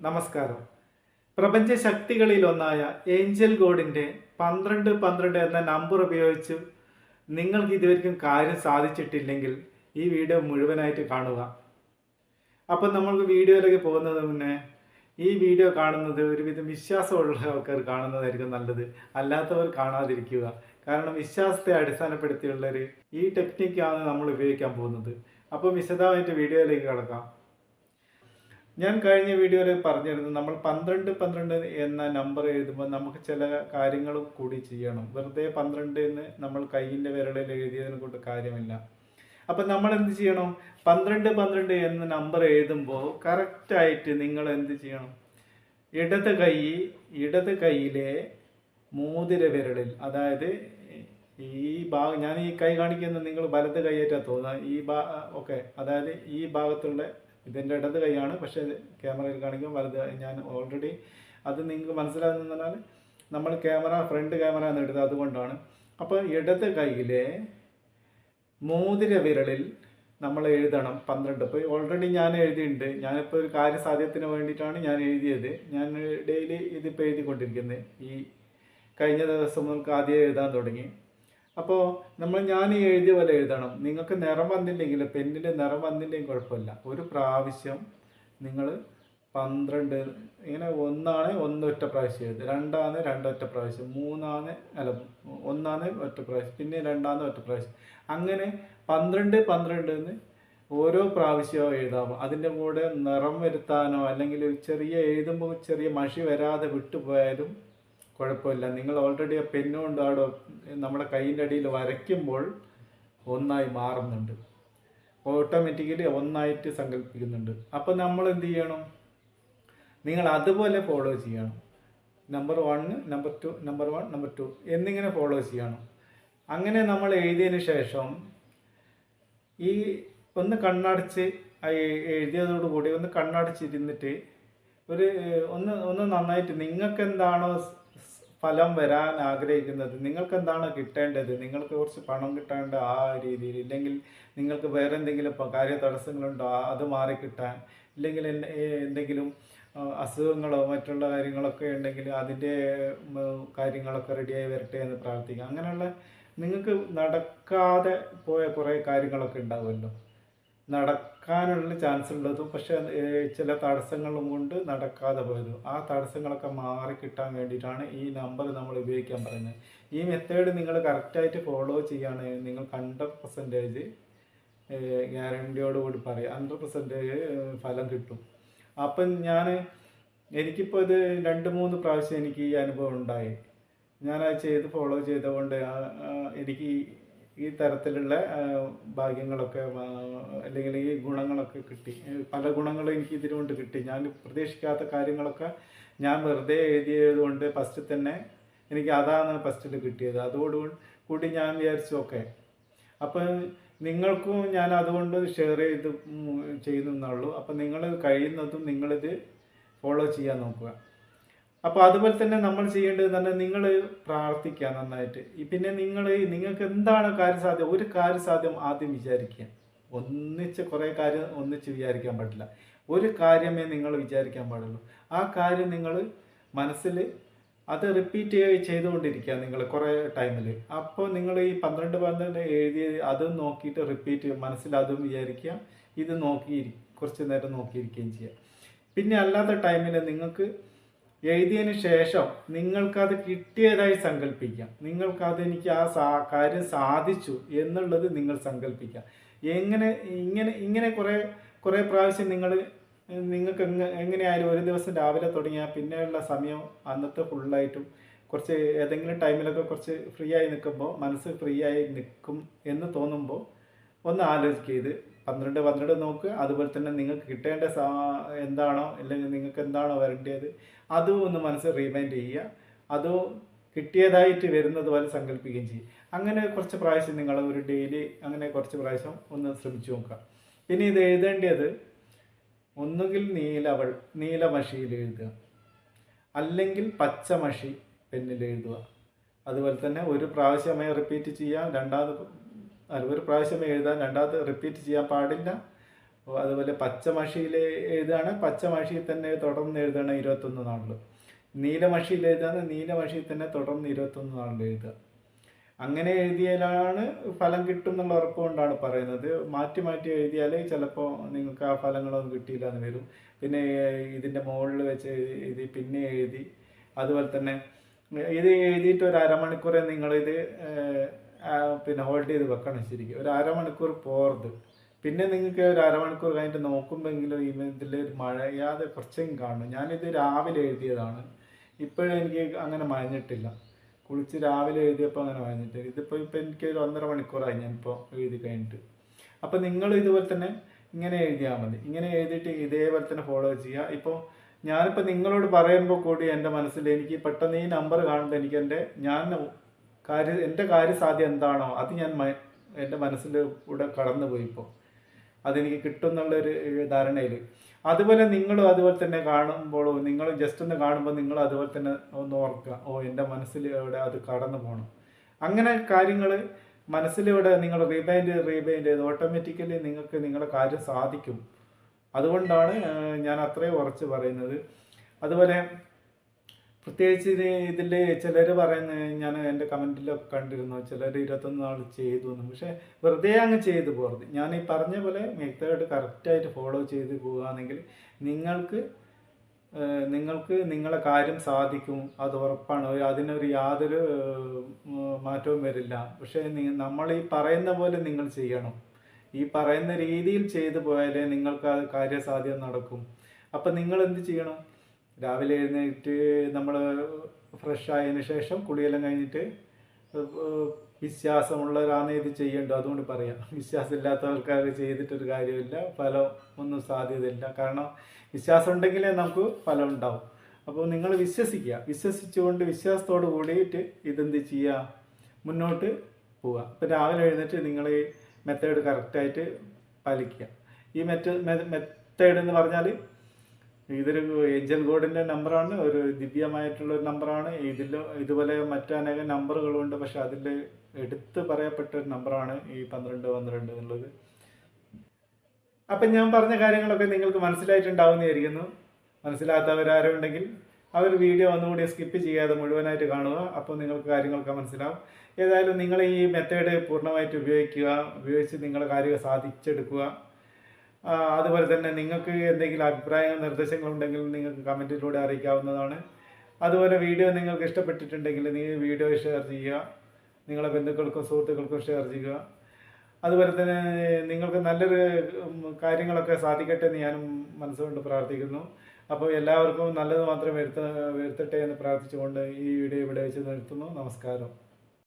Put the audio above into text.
നമസ്കാരം. പ്രപഞ്ച ശക്തികളിലൊന്നായ ഏഞ്ചൽ ഗോഡിന്റെ പന്ത്രണ്ട് പന്ത്രണ്ട് എന്ന നമ്പർ ഉപയോഗിച്ച് നിങ്ങൾക്ക് ഇതുവരെയും കാര്യം സാധിച്ചിട്ടില്ലെങ്കിൽ ഈ വീഡിയോ മുഴുവനായിട്ട് കാണുക. അപ്പം നമ്മൾക്ക് വീഡിയോയിലേക്ക് പോകുന്നത് മുന്നേ ഈ വീഡിയോ കാണുന്നത് ഒരുവിധം വിശ്വാസമുള്ള ആൾക്കാർ കാണുന്നതായിരിക്കും നല്ലത്. അല്ലാത്തവർ കാണാതിരിക്കുക. കാരണം വിശ്വാസത്തെ അടിസ്ഥാനപ്പെടുത്തിയുള്ളൊരു ഈ ടെക്നിക്കാണ് നമ്മൾ ഉപയോഗിക്കാൻ പോകുന്നത്. അപ്പം വിശദമായിട്ട് വീഡിയോയിലേക്ക് കടക്കാം. ഞാൻ കഴിഞ്ഞ വീഡിയോയിൽ പറഞ്ഞിരുന്നു നമ്മൾ പന്ത്രണ്ട് പന്ത്രണ്ട് എന്ന നമ്പർ എഴുതുമ്പോൾ നമുക്ക് ചില കാര്യങ്ങൾ കൂടി ചെയ്യണം. വെറുതെ പന്ത്രണ്ട് എന്ന് നമ്മൾ കയ്യിന്റെ വിരളിൽ എഴുതിയതിനെ കൊണ്ട് കാര്യമില്ല. അപ്പം നമ്മൾ എന്ത് ചെയ്യണം? പന്ത്രണ്ട് പന്ത്രണ്ട് എന്ന നമ്പർ എഴുതുമ്പോൾ കറക്റ്റായിട്ട് നിങ്ങൾ എന്ത് ചെയ്യണം? ഇടത് കൈ ഇടത് കൈയിലെ മോതിര വിരളിൽ അതായത് ഈ ഭാഗം ഞാൻ ഈ കൈ കാണിക്കുന്നത് നിങ്ങൾ വലത് കൈയായിട്ടാണ് തോന്നുന്നത് ഈ ഭാ ഓക്കെ അതായത് ഈ ഭാഗത്തുള്ള ഇതിന്റെ ഇടത് കൈയാണ്. പക്ഷേ ക്യാമറയിൽ കാണിക്കും വലത് ഞാൻ ഓൾറെഡി അത് നിങ്ങൾക്ക് മനസ്സിലാകുന്ന പറഞ്ഞാൽ നമ്മൾ ക്യാമറ ഫ്രണ്ട് ക്യാമറ എന്ന് എടുത്തത് അതുകൊണ്ടാണ്. അപ്പോൾ ഇടത് കൈയിലെ മോതിര വിരളിൽ നമ്മൾ എഴുതണം. പന്ത്രണ്ട്. ഇപ്പോൾ ഓൾറെഡി ഞാൻ എഴുതിയിട്ടുണ്ട്. ഞാനിപ്പോൾ ഒരു കാര്യസാധ്യത്തിന് വേണ്ടിയിട്ടാണ് ഞാൻ എഴുതിയത്. ഞാൻ ഡെയിലി ഇതിപ്പോൾ എഴുതിക്കൊണ്ടിരിക്കുന്നത്. ഈ കഴിഞ്ഞ ദിവസം നമുക്ക് ആദ്യം എഴുതാൻ തുടങ്ങി. അപ്പോൾ നമ്മൾ ഞാൻ എഴുതിയ പോലെ എഴുതണം. നിങ്ങൾക്ക് നിറം വന്നില്ലെങ്കിൽ പെന്നിൽ നിറം വന്നില്ലെങ്കിൽ കുഴപ്പമില്ല. ഒരു പ്രാവശ്യം നിങ്ങൾ പന്ത്രണ്ട് ഇങ്ങനെ ഒന്നാണ് ഒന്നൊറ്റ പ്രാവശ്യം എഴുതുക. രണ്ടാണ് രണ്ടൊറ്റ പ്രാവശ്യം. മൂന്നാണ് അല്ല ഒന്നാണ് ഒറ്റ പ്രാവശ്യം. പിന്നെ രണ്ടാണ് ഒറ്റ പ്രാവശ്യം. അങ്ങനെ പന്ത്രണ്ട് പന്ത്രണ്ട് ഓരോ പ്രാവശ്യവും എഴുതാമോ അതിന്റെ കൂടെ നിറം വരുത്താനോ അല്ലെങ്കിൽ ചെറിയ എഴുതുമ്പോൾ ചെറിയ മഷി വരാതെ വിട്ടുപോയാലും കുഴപ്പമില്ല. നിങ്ങൾ ഓൾറെഡി ആ പെന്നുകൊണ്ട് അവിടെ നമ്മുടെ കൈയിന്റെ അടിയിൽ വരയ്ക്കുമ്പോൾ ഒന്നായി മാറുന്നുണ്ട്. ഓട്ടോമാറ്റിക്കലി ഒന്നായിട്ട് സങ്കല്പിക്കുന്നുണ്ട് അപ്പോൾ നമ്മൾ എന്ത് ചെയ്യണം? നിങ്ങൾ അതുപോലെ ഫോളോ ചെയ്യണം. Number one number two number one number two എന്നിങ്ങനെ ഫോളോ ചെയ്യണം. അങ്ങനെ നമ്മൾ എഴുതിയതിന് ശേഷം ഈ ഒന്ന് കണ്ണടച്ച് എഴുതിയതോട് കൂടി എഴുതിയതോടുകൂടി ഒന്ന് കണ്ണടച്ചിരുന്നിട്ട് ഒരു ഒന്ന് ഒന്ന് നന്നായിട്ട് നിങ്ങൾക്ക് എന്താണോ ഫലം വരാൻ ആഗ്രഹിക്കുന്നത്. നിങ്ങൾക്ക് എന്താണ് കിട്ടേണ്ടത്? നിങ്ങൾക്ക് കുറച്ച് പണം കിട്ടേണ്ട ആ രീതിയിൽ ഇല്ലെങ്കിൽ നിങ്ങൾക്ക് വേറെ എന്തെങ്കിലും കാര്യ തടസ്സങ്ങളുണ്ടോ? അത് മാറി കിട്ടാൻ. ഇല്ലെങ്കിൽ എന്തെങ്കിലും അസുഖങ്ങളോ മറ്റുള്ള കാര്യങ്ങളൊക്കെ ഉണ്ടെങ്കിൽ അതിന്റെ കാര്യങ്ങളൊക്കെ റെഡിയായി വരട്ടെ എന്ന് പ്രാർത്ഥിക്കുക അങ്ങനെയുള്ള നിങ്ങൾക്ക് നടക്കാതെ പോയ കുറേ കാര്യങ്ങളൊക്കെ ഉണ്ടാവുമല്ലോ. നടക്കാനുള്ള ചാൻസ് ഉള്ളതും പക്ഷെ ചില തടസ്സങ്ങളും കൊണ്ട് നടക്കാതെ പോയതും. ആ തടസ്സങ്ങളൊക്കെ മാറി കിട്ടാൻ വേണ്ടിയിട്ടാണ് ഈ നമ്പർ നമ്മൾ ഉപയോഗിക്കാൻ പറയുന്നത്. ഈ മെത്തേഡ് നിങ്ങൾ കറക്റ്റായിട്ട് ഫോളോ ചെയ്യുകയാണെങ്കിൽ നിങ്ങൾ ഹൺഡ്രഡ് പെർസെന്റേജ് ഗ്യാരണ്ടിയോടുകൂടി പറയാം. ഹൺഡ്രഡ് പെർസെന്റേജ് ഫലം കിട്ടും. അപ്പം ഞാൻ എനിക്കിപ്പോൾ ഇത് രണ്ട് മൂന്ന് പ്രാവശ്യം എനിക്ക് ഈ അനുഭവം ഉണ്ടായി. ഞാൻ ചെയ്ത് ഫോളോ ചെയ്തുകൊണ്ട് എനിക്ക് ഈ- തരത്തിലുള്ള ഭാഗ്യങ്ങളൊക്കെ അല്ലെങ്കിൽ ഈ ഗുണങ്ങളൊക്കെ കിട്ടി. പല ഗുണങ്ങളും എനിക്ക് ഇതിനുകൊണ്ട് കിട്ടി. ഞാൻ പ്രതീക്ഷിക്കാത്ത കാര്യങ്ങളൊക്കെ ഞാൻ വെറുതെ എഴുതിയത് കൊണ്ട് ഫസ്റ്റ് തന്നെ എനിക്ക് അതാണ് ഫസ്റ്റിൽ കിട്ടിയത്. അതോടുകൂടി കൂടി ഞാൻ വിചാരിച്ചു ഓക്കെ. അപ്പം നിങ്ങൾക്കും ഞാൻ അതുകൊണ്ട് ഷെയർ ചെയ്ത് ചെയ്യുന്നുള്ളൂ അപ്പം നിങ്ങൾ കഴിയുന്നതും നിങ്ങളിത് ഫോളോ ചെയ്യാൻ നോക്കുക. അപ്പോൾ അതുപോലെ തന്നെ നമ്മൾ ചെയ്യേണ്ടത് തന്നെ നിങ്ങൾ പ്രാർത്ഥിക്കുക നന്നായിട്ട്. പിന്നെ നിങ്ങൾ നിങ്ങൾക്ക് എന്താണ് കാര്യസാധ്യം? ഒരു കാര്യസാധ്യം ആദ്യം വിചാരിക്കുക. ഒന്നിച്ച് കുറേ കാര്യം ഒന്നിച്ച് വിചാരിക്കാൻ പാടില്ല. ഒരു കാര്യമേ നിങ്ങൾ വിചാരിക്കാൻ പാടുള്ളൂ. ആ കാര്യം നിങ്ങൾ മനസ്സിൽ അത് റിപ്പീറ്റ് ചെയ്തുകൊണ്ടിരിക്കുക നിങ്ങൾ കുറേ ടൈമിൽ അപ്പോൾ നിങ്ങൾ ഈ പന്ത്രണ്ട് പന്ത്രണ്ട് എഴുതി അതും നോക്കിയിട്ട് റിപ്പീറ്റ് മനസ്സിൽ അതും വിചാരിക്കുക. ഇത് നോക്കി കുറച്ച് നേരം നോക്കിയിരിക്കുകയും ചെയ്യുക. പിന്നെ അല്ലാത്ത ടൈമിൽ നിങ്ങൾക്ക് എഴുതിയതിന് ശേഷം നിങ്ങൾക്കത് കിട്ടിയതായി സങ്കല്പിക്കാം നിങ്ങൾക്കത് എനിക്ക് ആ സാ കാര്യം സാധിച്ചു എന്നുള്ളത് നിങ്ങൾ സങ്കല്പിക്കാം എങ്ങനെ ഇങ്ങനെ ഇങ്ങനെ കുറേ കുറേ പ്രാവശ്യം നിങ്ങൾ നിങ്ങൾക്ക് എങ്ങ- എങ്ങനെയായാലും ഒരു ദിവസം രാവിലെ തുടങ്ങിയാൽ പിന്നെയുള്ള സമയം അന്നത്തെ ഫുള്ളായിട്ടും കുറച്ച് ഏതെങ്കിലും ടൈമിലൊക്കെ കുറച്ച് ഫ്രീ ആയി നിൽക്കുമ്പോൾ മനസ്സ് ഫ്രീ ആയി നിൽക്കും എന്ന് തോന്നുമ്പോൾ ഒന്ന് ആലോചിക്കുക ഇത് പന്ത്രണ്ട് പന്ത്രണ്ട് നോക്കുക അതുപോലെ തന്നെ നിങ്ങൾക്ക് കിട്ടേണ്ട എന്താണോ അല്ലെങ്കിൽ നിങ്ങൾക്ക് എന്താണോ വരേണ്ടത് അതും ഒന്ന് മനസ്സിൽ റീമൈൻഡ് ചെയ്യുക. അതോ കിട്ടിയതായിട്ട് വരുന്നത് പോലെ സങ്കല്പിക്കുകയും ചെയ്യും. അങ്ങനെ കുറച്ച് പ്രാവശ്യം നിങ്ങൾ ഒരു ഡെയിലി അങ്ങനെ കുറച്ച് പ്രാവശ്യം ഒന്ന് ശ്രമിച്ചു നോക്കുക. പിന്നെ ഇത് എഴുതേണ്ടത് ഒന്നുകിൽ നീലവൾ നീലമഷിയിൽ എഴുതുക. അല്ലെങ്കിൽ പച്ചമഷി പെന്നിൽ എഴുതുക. അതുപോലെ തന്നെ ഒരു പ്രാവശ്യമായി റിപ്പീറ്റ് ചെയ്യാം രണ്ടാമത് ഒരു പ്രാവശ്യം എഴുതാൻ രണ്ടാമത് റിപ്പീറ്റ് ചെയ്യാൻ പാടില്ല. അതുപോലെ പച്ചമഷിയിൽ എഴുതുകയാണ്. പച്ചമഷിയിൽ തന്നെ തുടർന്ന് എഴുതുകയാണ് ഇരുപത്തൊന്ന് നാളിൽ നീലമഷിയിൽ എഴുതുകയാണ്. നീലമഷിയിൽ തന്നെ തുടർന്ന് ഇരുപത്തൊന്ന് നാളിൽ എഴുതുക. അങ്ങനെ എഴുതിയാലാണ് ഫലം കിട്ടും എന്നുള്ള ഉറപ്പുകൊണ്ടാണ് പറയുന്നത്. മാറ്റി മാറ്റി എഴുതിയാൽ ചിലപ്പോൾ നിങ്ങൾക്ക് ആ ഫലങ്ങളൊന്നും കിട്ടിയില്ല എന്ന് വരും. പിന്നെ ഇതിന്റെ മുകളിൽ വെച്ച് എഴുതി പിന്നെ എഴുതി. അതുപോലെ തന്നെ ഇത് എഴുതിയിട്ട് ഒരു അരമണിക്കൂറേ നിങ്ങളിത് പിന്നെ ഹോൾഡ് ചെയ്ത് വെക്കണം ശരിക്കും. ഒരു അരമണിക്കൂർ പോർത്. പിന്നെ നിങ്ങൾക്ക് ഒരു അരമണിക്കൂർ കഴിഞ്ഞിട്ട് നോക്കുമ്പോഴെങ്കിലും ഇതിൽ മഴയാതെ കുറച്ചെങ്കിലും കാണും ഞാനിത് രാവിലെ എഴുതിയതാണ്. ഇപ്പോഴും എനിക്ക് അങ്ങനെ മഴഞ്ഞിട്ടില്ല. കുളിച്ച് രാവിലെ എഴുതിയപ്പോൾ അങ്ങനെ മഴഞ്ഞിട്ടില്ല. ഇതിപ്പോൾ ഇപ്പോൾ എനിക്ക് ഒരു ഒന്നര മണിക്കൂറായി ഞാനിപ്പോൾ എഴുതി കഴിഞ്ഞിട്ട്. അപ്പോൾ നിങ്ങൾ ഇതുപോലെ തന്നെ ഇങ്ങനെ എഴുതിയാൽ മതി. ഇങ്ങനെ എഴുതിയിട്ട് ഇതേപോലെ തന്നെ ഫോളോ ചെയ്യുക ഇപ്പോൾ ഞാനിപ്പോൾ നിങ്ങളോട് പറയുമ്പോൾ കൂടി എന്റെ മനസ്സിൽ എനിക്ക് പെട്ടെന്ന് ഈ നമ്പർ കാണുമ്പോൾ എനിക്ക് എന്റെ ഞാൻ കാര്യ എന്റെ കാര്യസാധ്യം എന്താണോ അത് ഞാൻ എന്റെ മനസ്സിന്റെ കൂടെ കടന്നു പോയി ഇപ്പോൾ. അതെനിക്ക് കിട്ടും എന്നുള്ളൊരു ധാരണയിൽ. അതുപോലെ നിങ്ങളും അതുപോലെ തന്നെ കാണുമ്പോൾ നിങ്ങൾ ജസ്റ്റ് ഒന്ന് കാണുമ്പോൾ നിങ്ങൾ അതുപോലെ തന്നെ ഒന്ന് ഓർക്കുക ഓ എന്റെ മനസ്സിലൂടെ അത് കടന്നു പോകണം അങ്ങനെ കാര്യങ്ങൾ മനസ്സിലൂടെ നിങ്ങൾ റീബൈൻഡ് റീബൈൻഡ് ചെയ്ത് ഓട്ടോമാറ്റിക്കലി നിങ്ങൾക്ക് നിങ്ങളുടെ കാര്യം സാധിക്കും. അതുകൊണ്ടാണ് ഞാൻ അത്രയും ഉറച്ച് പറയുന്നത്. അതുപോലെ പ്രത്യേകിച്ച് ഇത് ഇതിൽ ചിലർ പറയുന്നത് ഞാൻ എന്റെ കമന്റിലൊക്കെ കണ്ടിരുന്നു ചിലർ ഇരുപത്തൊന്ന് നാൾ ചെയ്തു എന്ന് പക്ഷേ വെറുതെ അങ്ങ് ചെയ്തു പോകരുത്. ഞാൻ ഈ പറഞ്ഞ പോലെ മെത്തേഡ് കറക്റ്റായിട്ട് ഫോളോ ചെയ്ത് പോവുകയാണെങ്കിൽ നിങ്ങൾക്ക് നിങ്ങൾക്ക് നിങ്ങളെ കാര്യം സാധിക്കും. അത് ഉറപ്പാണ്. അതിനൊരു യാതൊരു മാറ്റവും വരില്ല. പക്ഷേ നമ്മൾ ഈ പറയുന്ന പോലെ നിങ്ങൾ ചെയ്യണം. ഈ പറയുന്ന രീതിയിൽ ചെയ്തു പോയാലേ നിങ്ങൾക്ക് അത് കാര്യസാധ്യം നടക്കും. അപ്പം നിങ്ങൾ എന്ത് ചെയ്യണം? രാവിലെ എഴുന്നേറ്റ് നമ്മൾ ഫ്രഷ് ആയതിനു ശേഷം കുളിയെല്ലാം കഴിഞ്ഞിട്ട് വിശ്വാസമുള്ളവരാണ് ഇത് ചെയ്യേണ്ടത് അതുകൊണ്ട് പറയാം. വിശ്വാസം ഇല്ലാത്തവർക്ക് അത് ചെയ്തിട്ടൊരു കാര്യമില്ല ഫലം ഒന്നും സാധ്യതയില്ല. കാരണം വിശ്വാസം ഉണ്ടെങ്കിലേ നമുക്ക് ഫലം ഉണ്ടാവും. അപ്പോൾ നിങ്ങൾ വിശ്വസിക്കുക. വിശ്വസിച്ചുകൊണ്ട് വിശ്വാസത്തോട് കൂടിയിട്ട് ഇതെന്ത് ചെയ്യുക മുന്നോട്ട് പോവുക അപ്പോൾ രാവിലെ എഴുന്നേറ്റ് നിങ്ങൾ ഈ മെത്തേഡ് കറക്റ്റായിട്ട് പാലിക്കുക. ഈ മെറ്റ് മെത്തേഡ് എന്ന് പറഞ്ഞാൽ ഇതൊരു ഏഞ്ചൽ ഗോഡിന്റെ നമ്പറാണ് ഒരു ദിവ്യമായിട്ടുള്ള ഒരു നമ്പറാണ്. ഇതിൽ ഇതുപോലെ മറ്റനേകം നമ്പറുകളുണ്ട് പക്ഷെ അതിൽ എടുത്ത് പറയപ്പെട്ട ഒരു നമ്പറാണ് ഈ പന്ത്രണ്ട് പന്ത്രണ്ട് എന്നുള്ളത്. അപ്പം ഞാൻ പറഞ്ഞ കാര്യങ്ങളൊക്കെ നിങ്ങൾക്ക് മനസ്സിലായിട്ടുണ്ടാവുന്നതായിരിക്കുന്നു. മനസ്സിലാത്തവരാരും ഉണ്ടെങ്കിൽ ആ ഒരു വീഡിയോ ഒന്നുകൂടി സ്കിപ്പ് ചെയ്യാതെ മുഴുവനായിട്ട് കാണുക. അപ്പോൾ നിങ്ങൾക്ക് കാര്യങ്ങളൊക്കെ മനസ്സിലാവും. ഏതായാലും നിങ്ങൾ ഈ മെത്തേഡ് പൂർണമായിട്ട് ഉപയോഗിക്കുക ഉപയോഗിച്ച് നിങ്ങളുടെ കാര്യങ്ങൾ സാധിച്ചെടുക്കുക. അതുപോലെ തന്നെ നിങ്ങൾക്ക് എന്തെങ്കിലും അഭിപ്രായങ്ങൾ നിർദ്ദേശങ്ങൾ ഉണ്ടെങ്കിൽ നിങ്ങൾക്ക് കമന്റിലൂടെ അറിയിക്കാവുന്നതാണ്. അതുപോലെ വീഡിയോ നിങ്ങൾക്ക് ഇഷ്ടപ്പെട്ടിട്ടുണ്ടെങ്കിൽ നിങ്ങൾ വീഡിയോ ഷെയർ ചെയ്യുക. നിങ്ങളെ ബന്ധുക്കൾക്കും സുഹൃത്തുക്കൾക്കും ഷെയർ ചെയ്യുക. അതുപോലെ തന്നെ നിങ്ങൾക്ക് നല്ലൊരു കാര്യങ്ങളൊക്കെ സാധിക്കട്ടെ എന്ന് ഞാനും മനസ്സുകൊണ്ട് പ്രാർത്ഥിക്കുന്നു. അപ്പോൾ എല്ലാവർക്കും നല്ലത് മാത്രം വരുത്ത വരുത്തട്ടെ എന്ന് പ്രാർത്ഥിച്ചുകൊണ്ട് ഈ വീഡിയോ ഇവിടെ വെച്ച് നിർത്തുന്നു. നമസ്കാരം.